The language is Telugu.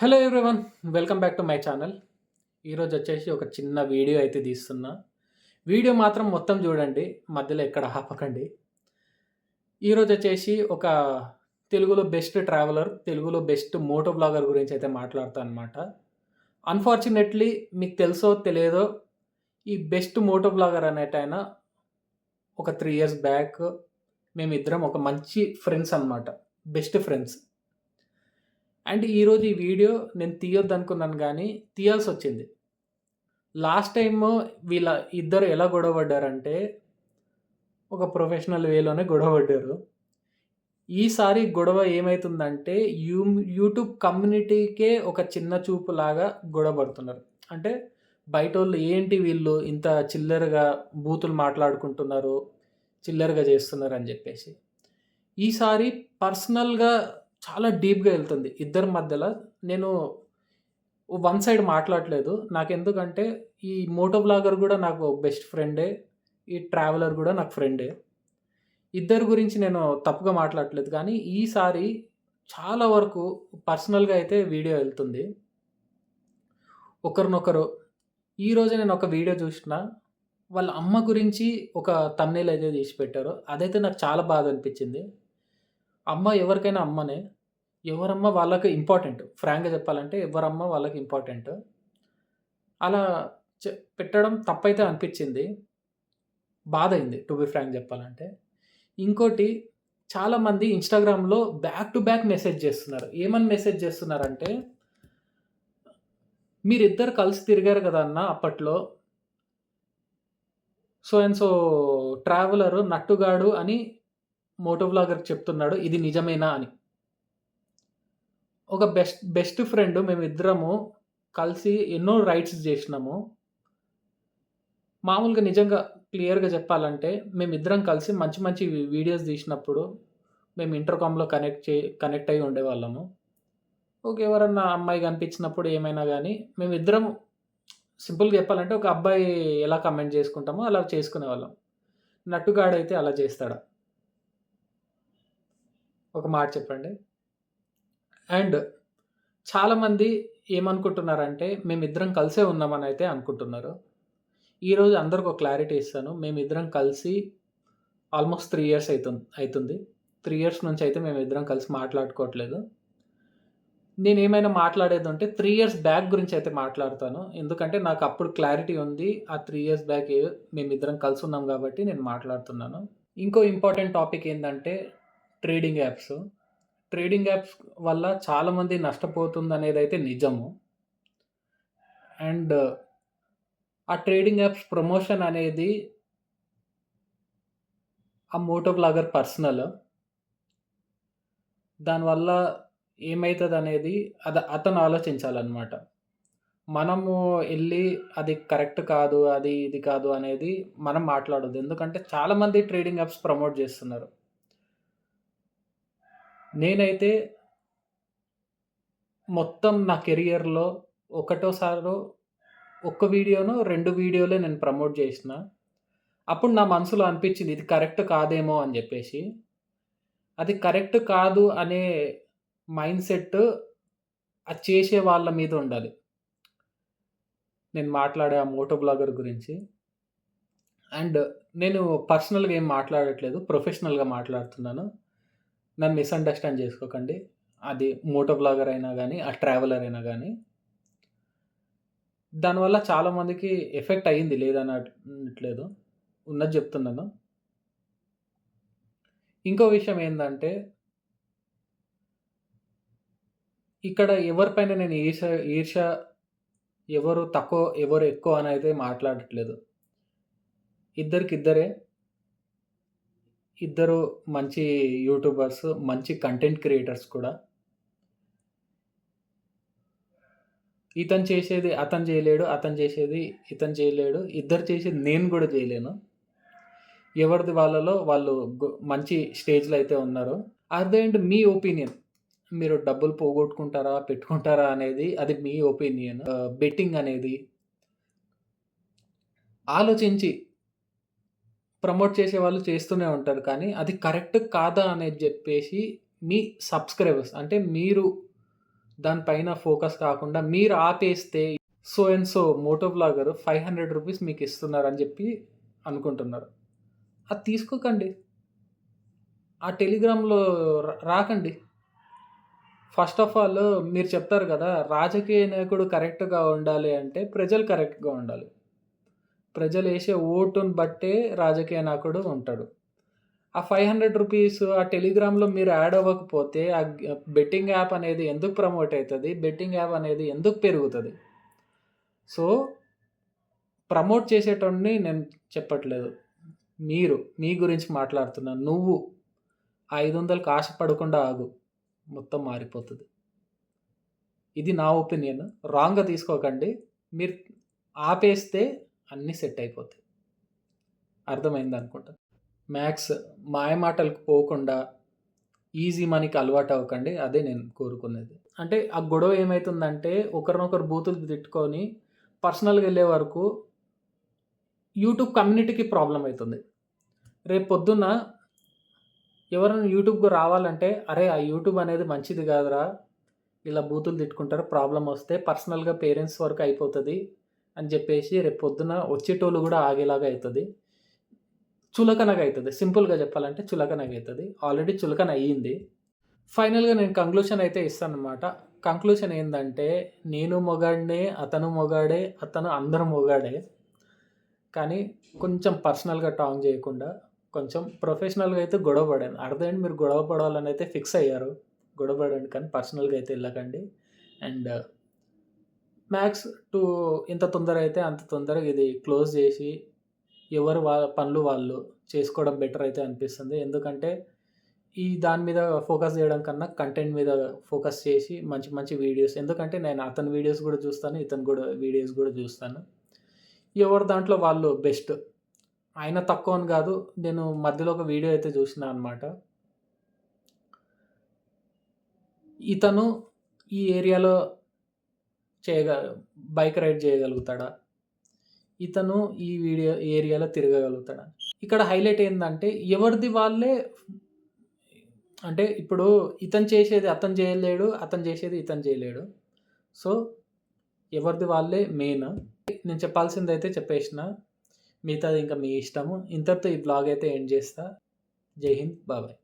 Hello everyone welcome back to my channel ఈరోజు వచ్చేసి ఒక చిన్న వీడియో అయితే తీస్తున్నా. వీడియో మాత్రం మొత్తం చూడండి మధ్యలో ఎక్కడ ఆపకండి. ఈరోజు వచ్చేసి ఒక తెలుగులో బెస్ట్ ట్రావెలర్ తెలుగులో బెస్ట్ మోటో బ్లాగర్ గురించి అయితే మాట్లాడతాను అనమాట అన్ఫార్చునేట్లీ మీకు తెలుసో తెలియదో ఈ బెస్ట్ మోటో బ్లాగర్ అనేటైనా ఒక త్రీ ఇయర్స్ బ్యాక్ మేమిద్దరం ఒక మంచి ఫ్రెండ్స్ అనమాట బెస్ట్ ఫ్రెండ్స్ అండ్ ఈరోజు ఈ వీడియో నేను తీయొద్దు అనుకున్నాను కానీ తీయాల్సి వచ్చింది లాస్ట్ టైం వీళ్ళ ఇద్దరు ఎలా గొడవపడ్డారంటే ఒక ప్రొఫెషనల్ వేలోనే గొడవపడ్డారు. ఈసారి గొడవ ఏమవుతుందంటే యూ యూట్యూబ్ కమ్యూనిటీకే ఒక చిన్న చూపు లాగా గొడవపడుతున్నారు. అంటే బయట వాళ్ళు ఏంటి వీళ్ళు ఇంత చిల్లరగా బూతులు మాట్లాడుకుంటున్నారు చిల్లరగా చేస్తున్నారు అని చెప్పేసి. ఈసారి పర్సనల్గా చాలా డీప్గా వెళ్తుంది. ఇద్దరి మధ్యలో నేను వన్ సైడ్ మాట్లాడలేదు. నాకు ఎందుకంటే ఈ మోటో బ్లాగర్ కూడా నాకు బెస్ట్ ఫ్రెండే ఈ ట్రావెలర్ కూడా నాకు ఫ్రెండే. ఇద్దరి గురించి నేను తప్పుగా మాట్లాడలేదు. కానీ ఈసారి చాలా వరకు పర్సనల్గా అయితే వీడియో వెళ్తుంది. ఒకరినొకరు ఈరోజు నేను ఒక వీడియో చూసిన వాళ్ళ అమ్మ గురించి ఒక తమ్నేల్ అయితే తీసి పెట్టారు. అదైతే నాకు చాలా బాధ అనిపించింది. అమ్మ ఎవరికైనా అమ్మనే ఎవరమ్మ వాళ్ళకి ఇంపార్టెంట్ ఫ్రాంక్గా చెప్పాలంటే ఎవరమ్మ వాళ్ళకి ఇంపార్టెంట్ అలా చె- పెట్టడం తప్పైతే అనిపించింది. బాధ అయింది టు బి ఫ్రాంక్ చెప్పాలంటే. ఇంకోటి చాలామంది ఇన్స్టాగ్రామ్లో బ్యాక్ టు బ్యాక్ మెసేజ్ చేస్తున్నారు. ఏమని మెసేజ్ చేస్తున్నారంటే మీరిద్దరు కలిసి తిరిగారు కదా అన్న అప్పట్లో. సో అండ్ సో ట్రావెలర్ నట్టుగాడు అని మోటో వ్లాగర్ చెప్తున్నాడు ఇది నిజమేనా అని. ఒక బెస్ట్ బెస్ట్ ఫ్రెండ్ మేమిద్దరము కలిసి ఎన్నో రైడ్స్ చేసినాము. మామూలుగా నిజంగా క్లియర్గా చెప్పాలంటే మేమిద్దరం కలిసి మంచి మంచి వీడియోస్ తీసినప్పుడు మేము ఇంటర్కామ్లో కనెక్ట్ చే కనెక్ట్ అయ్యి ఉండేవాళ్ళము. ఓకే ఎవరన్నా అమ్మాయి కనిపించినప్పుడు ఏమైనా కానీ మేమిద్దరం సింపుల్గా చెప్పాలంటే ఒక అబ్బాయి ఎలా కమెంట్ చేసుకుంటామో అలా చేసుకునేవాళ్ళం. నట్టుగాడైతే అలా చేస్తాడా. ఒక మాట చెప్పండి. అండ్ చాలామంది ఏమనుకుంటున్నారంటే మేమిద్దరం కలిసే ఉన్నామని అయితే అనుకుంటున్నారు. ఈరోజు అందరికి ఒక క్లారిటీ ఇస్తాను. మేమిద్దరం కలిసి ఆల్మోస్ట్ త్రీ ఇయర్స్ అవుతుంది అవుతుంది త్రీ ఇయర్స్ నుంచి అయితే మేమిద్దరం కలిసి మాట్లాడుకోవట్లేదు. నేను ఏమైనా మాట్లాడేది ఉంటే త్రీ ఇయర్స్ బ్యాక్ గురించి అయితే మాట్లాడతాను. ఎందుకంటే నాకు అప్పుడు క్లారిటీ ఉంది. ఆ త్రీ ఇయర్స్ బ్యాక్ మేమిద్దరం కలిసి ఉన్నాం కాబట్టి నేను మాట్లాడుతున్నాను. ఇంకో ఇంపార్టెంట్ టాపిక్ ఏంటంటే ట్రేడింగ్ యాప్స్. ట్రేడింగ్ యాప్స్ వల్ల చాలామంది నష్టపోతుంది అనేది అయితే నిజము. అండ్ ఆ ట్రేడింగ్ యాప్స్ ప్రమోషన్ అనేది ఆ మోటో బ్లాగర్ పర్సనల్. దానివల్ల ఏమవుతుంది అనేది అది అతను ఆలోచించాలన్నమాట. మనము వెళ్ళి అది కరెక్ట్ కాదు అది ఇది కాదు అనేది మనం మాట్లాడొద్దు. ఎందుకంటే చాలామంది ట్రేడింగ్ యాప్స్ ప్రమోట్ చేస్తున్నారు. నేనైతే మొత్తం నా కెరియర్లో ఒకటోసారో ఒక్క వీడియోను రెండు వీడియోలే నేను ప్రమోట్ చేసిన. అప్పుడు నా మనసులో అనిపించింది ఇది కరెక్ట్ కాదేమో అని చెప్పేసి. అది కరెక్ట్ కాదు అనే మైండ్ సెట్ అది చేసే వాళ్ళ మీద ఉండాలి. నేను మాట్లాడే ఆ మోటో బ్లాగర్ గురించి. అండ్ నేను పర్సనల్గా ఏం మాట్లాడట్లేదు ప్రొఫెషనల్గా మాట్లాడుతున్నాను. నన్ను మిస్అండర్స్టాండ్ చేసుకోకండి. అది మోటో బ్లాగర్ అయినా కానీ ఆ ట్రావెలర్ అయినా కానీ దానివల్ల చాలామందికి ఎఫెక్ట్ అయ్యింది లేదనట్లేదు. ఉన్నది చెప్తున్నాను. ఇంకో విషయం ఏంటంటే ఇక్కడ ఎవరిపైన నేను ఈర్ష ఈర్ష ఎవరు తక్కువ ఎవరు ఎక్కువ అని అయితే మాట్లాడట్లేదు. ఇద్దరికి ఇద్దరు మంచి యూట్యూబర్స్ మంచి కంటెంట్ క్రియేటర్స్ కూడా. ఇతను చేసేది అతను చేయలేడు అతను చేసేది ఇతను చేయలేడు. ఇద్దరు చేసేది నేను కూడా చేయలేను. ఎవరిది వాళ్ళలో వాళ్ళు మంచి స్టేజ్లో అయితే ఉన్నారు. అదేంటి మీ ఒపీనియన్ మీరు డబ్బులు పోగొట్టుకుంటారా పెట్టుకుంటారా అనేది అది మీ ఒపీనియన్ బెట్టింగ్ అనేది ఆలోచించి ప్రమోట్ చేసే వాళ్ళు చేస్తూనే ఉంటారు. కానీ అది కరెక్ట్ కాదా అనేది చెప్పేసి మీ సబ్స్క్రైబర్స్ అంటే మీరు దానిపైన ఫోకస్ కాకుండా మీరు ఆపేస్తే so and so moto blogger five hundred rupees మీకు ఇస్తున్నారు అని చెప్పి అనుకుంటున్నారు. అది తీసుకోకండి. ఆ టెలిగ్రామ్లో రా- రాకండి. ఫస్ట్ ఆఫ్ ఆల్ మీరు చెప్తారు కదా రాజకీయ నాయకుడు కరెక్ట్గా ఉండాలి అంటే ప్రజలు కరెక్ట్గా ఉండాలి. ప్రజలు వేసే ఓటుని బట్టే రాజకీయ నాయకుడు ఉంటాడు. ఆ ఫైవ్ హండ్రెడ్ రూపీస్ ఆ టెలిగ్రామ్లో మీరు యాడ్ అవ్వకపోతే ఆ బెట్టింగ్ యాప్ అనేది ఎందుకు ప్రమోట్ అవుతుంది? బెట్టింగ్ యాప్ అనేది ఎందుకు పెరుగుతుంది? సో ప్రమోట్ చేసేటోడిని నేను చెప్పట్లేదు. మీరు మీ గురించి మాట్లాడుతున్నాను నువ్వు ఐదు వందలకు ఆశపడకుండా ఆగు. మొత్తం మారిపోతుంది. ఇది నా ఒపీనియన్. రాంగ్గా తీసుకోకండి. మీరు ఆపేస్తే అన్నీ సెట్ అయిపోతాయి. అర్థమైంది అనుకుంటా. మ్యాథ్స్ మాయమాటలకు పోకుండా ఈజీ మనీకి అలవాటు అవ్వకండి అదే నేను కోరుకునేది. అంటే ఆ గొడవ ఏమవుతుందంటే ఒకరినొకరు బూతులు తిట్టుకొని పర్సనల్గా వెళ్ళే వరకు యూట్యూబ్ కమ్యూనిటీకి ప్రాబ్లం అవుతుంది. రేపు పొద్దున్న ఎవరైనా యూట్యూబ్కు రావాలంటే అరే ఆ యూట్యూబ్ అనేది మంచిది కాదురా ఇలా బూతులు తిట్టుకుంటారు ప్రాబ్లం వస్తే పర్సనల్గా పేరెంట్స్ వరకు అయిపోతుంది అని చెప్పేసి రేపు పొద్దున వచ్చేటోళ్ళు కూడా ఆగేలాగా అవుతుంది. చులకనగా అవుతుంది. సింపుల్గా చెప్పాలంటే చులకనగా అవుతుంది. ఆల్రెడీ చులకన అయ్యింది. ఫైనల్గా నేను కంక్లూషన్ అయితే ఇస్తాను అనమాట కంక్లూషన్ ఏంటంటే నేను మొగాడినే అతను మొగాడే అతను అందరూ మొగాడే. కానీ కొంచెం పర్సనల్గా టాంగ్ చేయకుండా కొంచెం ప్రొఫెషనల్గా అయితే గొడవ పడాను. అర్థమైంది? మీరు గొడవ పడాలని అయితే ఫిక్స్ అయ్యారు. గొడవ పడండి కానీ పర్సనల్గా అయితే వెళ్ళకండి. అండ్ మ్యాక్స్ టు ఇంత తొందర అయితే అంత తొందరగా ఇది క్లోజ్ చేసి ఎవరు వాళ్ళ పనులు వాళ్ళు చేసుకోవడం బెటర్ అయితే అనిపిస్తుంది. ఎందుకంటే ఈ దాని మీద ఫోకస్ చేయడం కన్నా కంటెంట్ మీద ఫోకస్ చేసి మంచి మంచి వీడియోస్ ఎందుకంటే నేను అతని వీడియోస్ కూడా చూస్తాను ఇతను కూడా వీడియోస్ కూడా చూస్తాను. ఎవరు దాంట్లో వాళ్ళు బెస్ట్ ఆయన తక్కువ అని కాదు నేను మధ్యలో ఒక వీడియో అయితే చూసిన అనమాట ఇతను ఈ ఏరియాలో చేయగ బైక్ రైడ్ చేయగలుగుతాడా? ఇతను ఈ వీడియో ఏరియాలో తిరగగలుగుతాడా? ఇక్కడ హైలైట్ ఏంటంటే ఎవరిది వాళ్ళే అంటే ఇప్పుడు ఇతను చేసేది అతను చేయలేడు అతను చేసేది ఇతను చేయలేడు. సో ఎవరిది వాళ్ళే మెయిన్ నేను చెప్పాల్సింది అయితే చెప్పేసిన మిగతాది ఇంకా మీ ఇష్టము. ఇంతటితో ఈ బ్లాగ్ అయితే ఎండ్ చేస్తా. జై హింద్ బాబాయ్